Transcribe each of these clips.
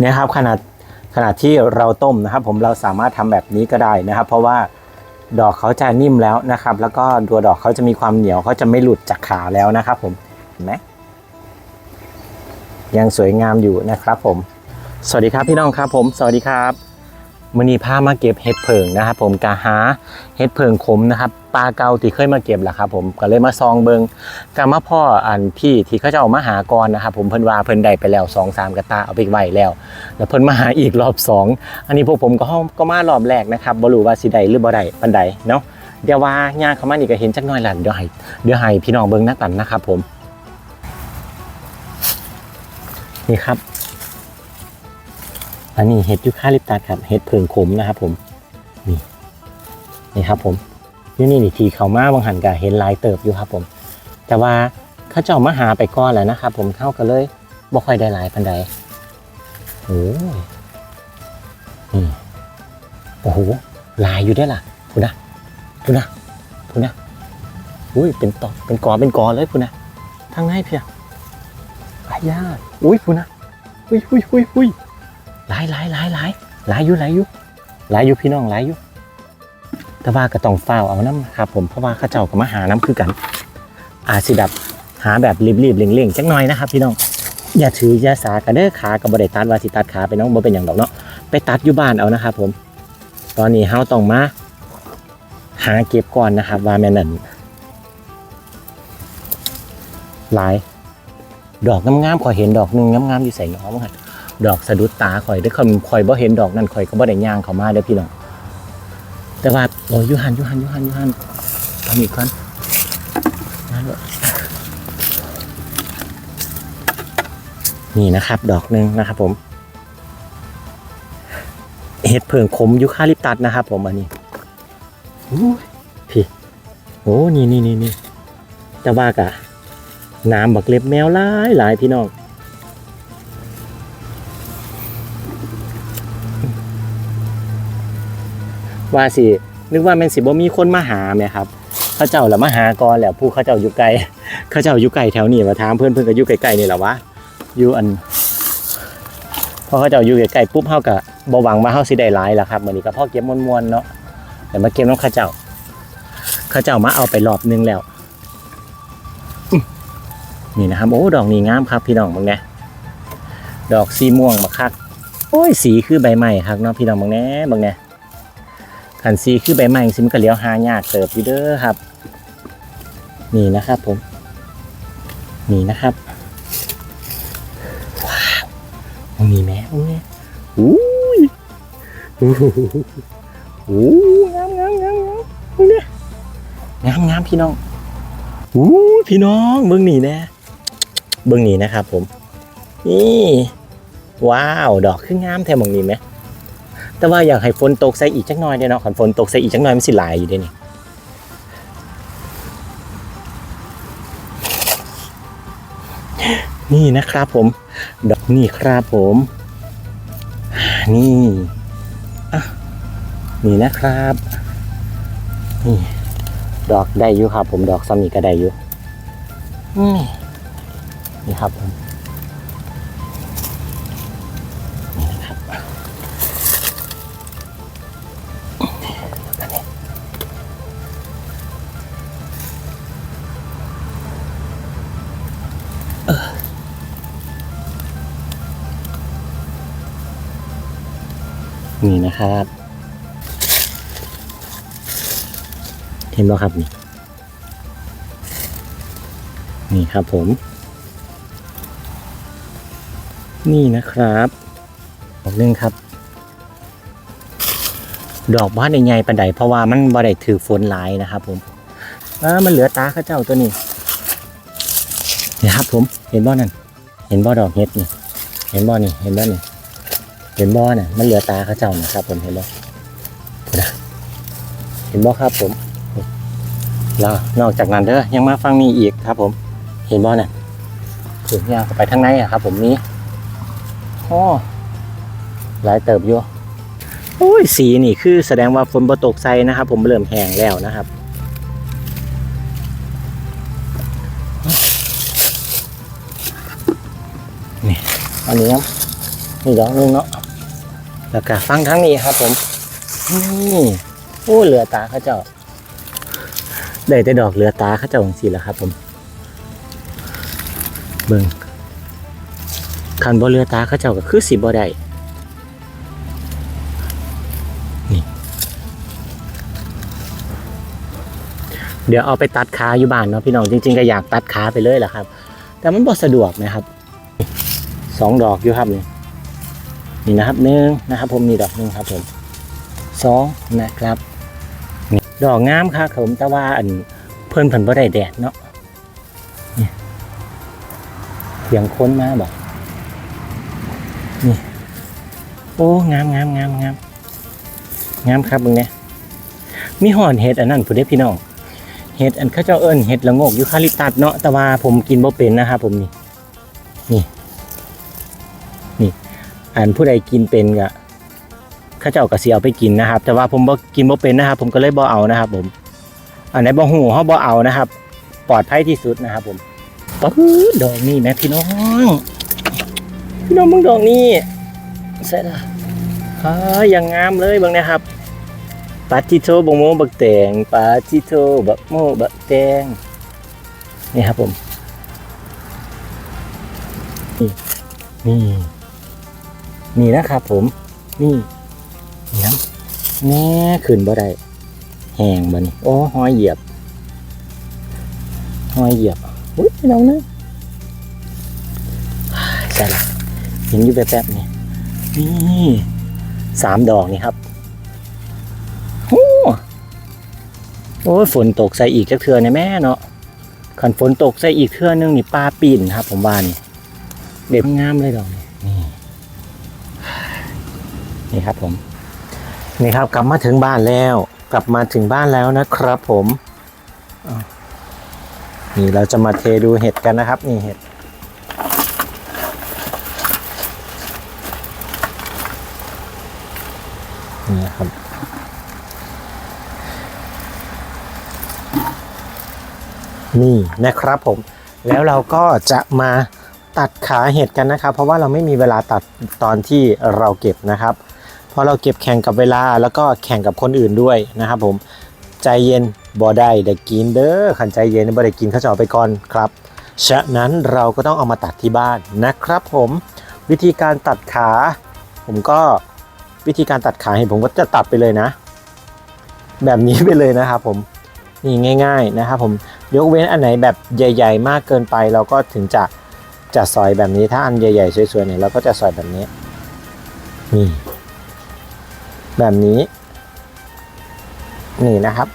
เนี่ยครับขนาดขนาดที่เราต้มนะครับ ผมเราสามารถทำแบบนี้ก็ได้นะครับ เพราะว่าดอกเขาจะนิ่มแล้วนะครับ แล้วก็ตัวดอกเขาจะมีความเหนียวเขาจะไม่หลุดจากขาแล้วนะครับ ผมเห็นไหมยังสวยงามอยู่นะครับ ผม สวัสดีครับพี่น้องครับ ผม สวัสดีครับ มือนีพามาเก็บเห็ดเผิงนะครับ ผมกาหาเห็ดเผิงขมนะครับปลาเกาที่เคยมาเก็บแหละครับ ผมก็เลยมาซองเบิงกามาพ่ออันพี่ที่เขาจะเอามาหากรนะครับ ผมเพิ่นว่าเพิ่นได้ไปแล้วสองสามกระตาเอาไปไว้แล้ว แล้วเพิ่นมาหาอีกรอบสองอันนี้พวกผมก็ห้องก็มารอบแรกนะครับบ่รู้ว่าสิได้หรือบ่ได้ปานใดเนาะเดี๋ยวว่าย่างเขามานี่ก็เห็นจักหน่อยล่ะเดี๋ยวให้เดี๋ยวให้พี่น้องเบิงนักกันนะครับ ผม นี่ครับ อันนี้เห็ดยูคาลิปตัสครับเห็ดเผิงขมนะครับผมนี่นี่ครับผมนี่นี่นี่ทีเขามาบางหันก็เห็นลายเติบอยู่ครับผม แต่ว่าเข้าเจ้ามาหาไปก้อนแล้วนะครับผมเข้ากันเลยบ่ค่อยได้หลายปันใดโอ้ยนี่โอ้โหลายอยู่ได้ล่ะคุณนะคุณนะคุณนะอุ้ยเป็นตอเป็นกอเป็นกอเลยคุณนะทางไหนเพียอายาอุ้ยคุณนะอุ้ยอุ้ยอุ้ยอุ้ย หลายหลายหลายหลายหลายอยู่หลายอยู่หลายอยู่พี่น้องหลายอยู่แต่ว่าก็ต้องเฝ้าวเอาน้ำครับผมเพราะว่าข้าเจ้าก็มาหาน้ำคือกัน อาจสิดับหาแบบรีบๆเร่งๆจักหน่อยนะครับ พี่น้องอย่าถืออย่าสากันเด้อขากับบริตัดว่าสิตัดขาไปน้องบ่เป็นอย่างดอกเนาะไปตัดอยู่บ้านเอานะครับผม ตอนนี้เฮาต้องมาหาเก็บก่อนนะครับ ว่าแม่นนั่นหลาย ดอกงามๆขอเห็นดอกหนึ่งงามๆอยู่ใส่น้องครับ ดอกสะดุดตาข่อยเด้คนข่อยบ่เห็นดอกนั่นข่อยก็บ่ได้ย่างเขามาเด้อพี่น้องแต่ว่าโอ้ยยูหันยูหันยูหันยูหันเอาอีกก่อนมาเลยนี่นะครับ ดอกหนึ่งนะครับผมเห็ดเผิงขมยูคาลิปตัสนะครับ ผมอันนี้พี่โอ้นี่นี่นี่นี่แต่ว่ากะน้ำบักเล็บแมวหลายหลายพี่น้อง ว่าสินึกว่าแมันสิบ่มีคนมาหาไหมครับเขาเจ้าหละมาหาก่อนแหละผู้เขาเจ้าอยู่ไกลเขาเจ้าอยู่ไกลแถวนี้มาถามเพื่อนเพื่อนก็อยู่ไกลๆนี่แหละวะอยู่อันพอเขาเจะอยู่ใกล้ๆปุ๊บเฮาก็บ่หวังว่าเฮาสิได้หลายละครับเหมือนนี้ก็พ่อเก็บมวนๆเนาะแต่มาเก็บน้องเขาเจ้าเขาเจ้ามาเอาไปรอบนึงแล้วนี่นะครับโอ้ดอกนี้งามครับ พี่น้องมึงแน่ดอกสีม่วงมาคักโอ้ยสีคือใบไม้ครับเนาะพี่น้องมึงแน่มึงแน่ ขันสีคือใบไม้สิมก็เลี้ยวหายากเติบอยู่เด้อครับ นี่นะครับผม นี่นะครับมึงมีแม่มึงนี่ยอู้ยอู้หูอู้งามงามงามงามมึงเนี่ยงามงามพี่น้องอู้พี่น้องเบิ้องหนีแน่เบิ้องหนีนะครับผม นี่ ว้าว ดอกขึ้นงามแท้มึงนี่ไหม แต่ว่าอยากให้ฝนตกใส่อีกจักหน่อยเด้เนาะขันฝนตกใส่อีกจักหน่อยมันสิหลายอยู่เด้นี่นี่นะครับผม ดอกนี่ครับผม นี่อะนี่นะครับนี่ดอกได้อยู่ครับ ผมดอกซ้ำนี่ก็ได้อยู่นี่นี่ครับผม นี่นะครับ เห็นไหมครับนี่ นี่ครับผม นี่นะครับดอกหนึงครับ ดอกบ้านใหญ่ๆปันใดเพราะว่ามันบ่ได้ถือฝนหลายนะครับผมอ่ามันเหลือตาข้าเจ้าตัวนี้นี่ครับผม เห็นบ่นั่น เห็นบ่ดอกเห็ดนี่ เห็นบ่นี่ เห็นบ่นี่ เห็นบ่น่ะมันเหลือตาเขาเจ้านะครับผมเห็นบ่นะเห็นบ่ครับผมแล้วนอกจากนั้นเด้อยังมาฟังนี่อีกครับ ผม เห็นบ่เนี่ยถึงยางไปทางในอะครับ ผมนี้โอ้หลายเติบอยู่โอ้ยสีนี่คือแสดงว่าฝนบ่ตกใส่นะครับ ผมเริ่มแห้งแล้วนะครับนี่อันนี้ครับนี่ดอกหนึงเนาะ แล้วก็ฟังทั้งนี้ครับ ผมนี่โอ้เหลือตาเขาเจ้า ได้แต่ดอกเหลือตาเขาเจ้าของสีแล้วครับ ผม เบิ่งคันบ่เรือตาเขาเจ้าก็คือสิบ่ได้นี่ เดี๋ยวเอาไปตัดขาอยู่บ้านเนาะพี่น้องจริง ๆ ก็อยากตัดขาไปเลยแหละครับ แต่มันบ่สะดวกนะครับสองดอกอยู่ครับนี่ นี่นะครับหนึ่งนะครับ ผมนี่ดอกหนึ่งครับผมสองนะครับดอกงามครับผมแต่ว่าอันเพิ่นเพิ่นบ่ได้แดดเนาะเสียงค้นมาบอกนี่โอ้งามงามงามงามงามครับมึงเนี่ยมีหอนเห็ดอันนั้นผู้เด็พี่น้องเห็ดอันข้าเจ้าเอิญเห็ดละโงกยูคาลิปตัสเนาะแต่ว่าผมกินบ่เป็นนะครับผมนี่นี่ อันผู้ใดกินเป็นก็ข้าเจ้าก็สิเอาไปกินนะครับ แต่ว่าผมบ่กินบ่เป็นนะครับ ผมก็เลยบ่เอานะครับ ผม อันไหนบ่หูเขาบ่เอานะครับ ปลอดภัยที่สุดนะครับ ผมป๊บดอกนี่แม่พี่น้องพี่น้องมึงดอกนี่เสร็จละฮ่าอย่างงามเลยบางนะครับปาจิโตบงโมบักแตงปาจิโตบักโมบักแตงนี่ครับผม นี่นี่ นี่นะครับผมนี่นี่นะแน่ขึ้นบ่ได้แหงบ่นี่โอ้หอยเหยียบหอยเหยียบอุ้ยน้องนะใช่ละเห็นอยู่แป๊บๆนี่นี่สามดอกนี่ครับโอ้โอ้ฝนตกใส่อีกจักเทือในแม่เนาะขันฝนตกใส่อีกเทือนึงนี่ปลาปีนครับ ผมว่านี่เด็ดงามเลยดอกนี่ นี่ครับผมนี่ครับกลับมาถึงบ้านแล้ว กลับมาถึงบ้านแล้วนะครับ ผมนี่เราจะมาเทดูเห็ดกันนะครับ นี่เห็ดนี่ครับนี่นะครับผมแล้วเราก็จะมาตัดขาเห็ดกันนะครับ เพราะว่าเราไม่มีเวลาตัดตอนที่เราเก็บนะครับ เพราะเราเก็บแข่งกับเวลาแล้วก็แข่งกับคนอื่นด้วยนะครับผมใจเย็นบ่ได้ได้กินเด้อขันใจเย็นบ่ได้กินเขาจะเอาไปก่อนครับฉะนั้นเราก็ต้องเอามาตัดที่บ้านนะครับผมวิธีการตัดขา ผมก็วิธีการตัดขาเห็นผมก็จะตัดไปเลยนะ แบบนี้ไปเลยนะครับผมนี่ง่าย ๆนะครับผมยกเว้นอันไหนแบบใหญ่ ๆ มากเกินไป เราก็ถึงจะจะซอยแบบนี้ถ้าอันใหญ่ๆสวยๆเนี่ยเราก็จะซอยแบบนี้นี่ แบบนี้ นี่นะครับ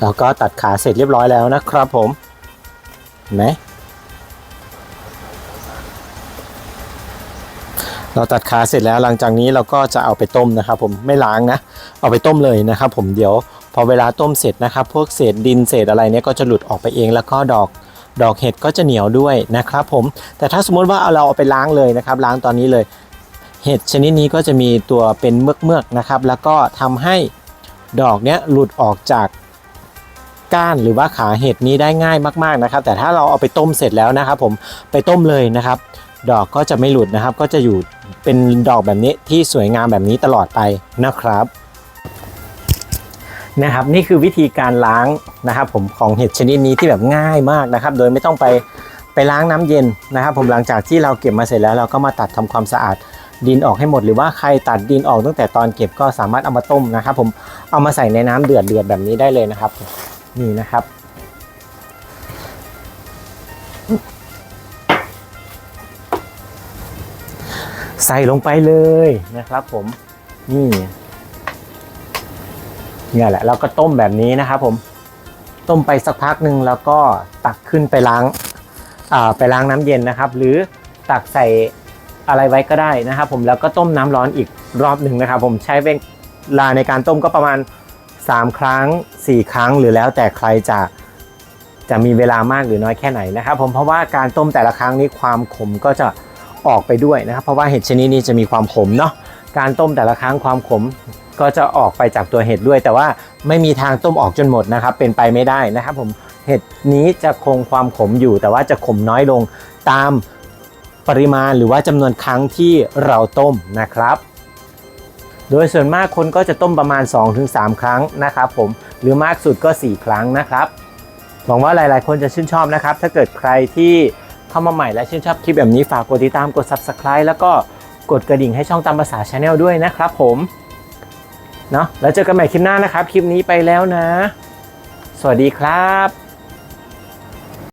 เราก็ตัดขาเสร็จเรียบร้อยแล้วนะครับผมเห็นไหมเราตัดขาเสร็จแล้วหลังจากนี้เราก็จะเอาไปต้มนะครับผมไม่ล้างนะ เอาไปต้มเลยนะครับผมเดี๋ยว พอเวลาต้มเสร็จนะครับ พวกเศษดินเศษอะไรเนี้ยก็จะหลุดออกไปเองแล้วก็ดอกดอกเห็ดก็จะเหนียวด้วยนะครับผมแต่ถ้าสมมติว่าเอาเราเอาไปล้างเลยนะครับ ล้างตอนนี้เลย เห็ดชนิดนี้ก็จะมีตัวเป็นเมือกๆนะครับ แล้วก็ทำให้ดอกเนี้ยหลุดออกจากก้านหรือว่าขาเห็ดนี้ได้ง่ายมากๆนะครับ แต่ถ้าเราเอาไปต้มเสร็จแล้วนะครับ ผมไปต้มเลยนะครับ ดอกก็จะไม่หลุดนะครับ ก็จะอยู่เป็นดอกแบบนี้ที่สวยงามแบบนี้ตลอดไปนะครับ นะครับนี่คือวิธีการล้างนะครับผมของเห็ดชนิดนี้ที่แบบง่ายมากนะครับ โดยไม่ต้องไปไปล้างน้ำเย็นนะครับผมหลังจากที่เราเก็บมาเสร็จแล้วเราก็มาตัดทำความสะอาดดินออกให้หมดหรือว่าใครตัดดินออกตั้งแต่ตอนเก็บก็สามารถเอามาต้มนะครับ ผมเอามาใส่ในน้ำเดือดเดือดแบบนี้ได้เลยนะครับ นี่นะครับ ใส่ลงไปเลยนะครับผมนี่ เนี่ยแหละเราก็ต้มแบบนี้นะครับผมต้มไปสักพักหนึ่งแล้วก็ตักขึ้นไปล้างาไปล้างน้ำเย็นนะครับ หรือตักใส่อะไรไว้ก็ได้นะครับ ผมแล้วก็ต้มน้ำร้อนอีกรอบหนึ่งนะครับ ผมใช้เวลาในการต้มก็ประมาณ 3 ครั้ง 4 ครั้งหรือแล้วแต่ใครจะจะมีเวลามากหรือน้อยแค่ไหนนะครับ ผมเพราะว่าการต้มแต่ละครั้งนี้ความขมก็จะออกไปด้วยนะครับ เพราะว่าเห็ดชนิดนี้จะมีความขมเนาะการต้มแต่ละครั้งความขม ก็จะออกไปจากตัวเห็ดด้วย แต่ว่าไม่มีทางต้มออกจนหมดนะครับ เป็นไปไม่ได้นะครับผมเห็ดนี้จะคงความขมอยู่ แต่ว่าจะขมน้อยลงตามปริมาณหรือว่าจำนวนครั้งที่เราต้มนะครับ โดยส่วนมากคนก็จะต้มประมาณ 2-3 ครั้งนะครับผมหรือมากสุดก็ 4 ครั้งนะครับหวังว่าหลาย ๆ คนจะชื่นชอบนะครับ ถ้าเกิดใครที่เข้ามาใหม่และชื่นชอบคลิปแบบนี้ฝากกดติดตามกด Subscribe แล้วก็กดกระดิ่งให้ช่องตามภาษาชาแนลด้วยนะครับผม เนาะแล้วเจอกันใหม่คลิปหน้านะครับ คลิปนี้ไปแล้วนะ สวัสดีครับ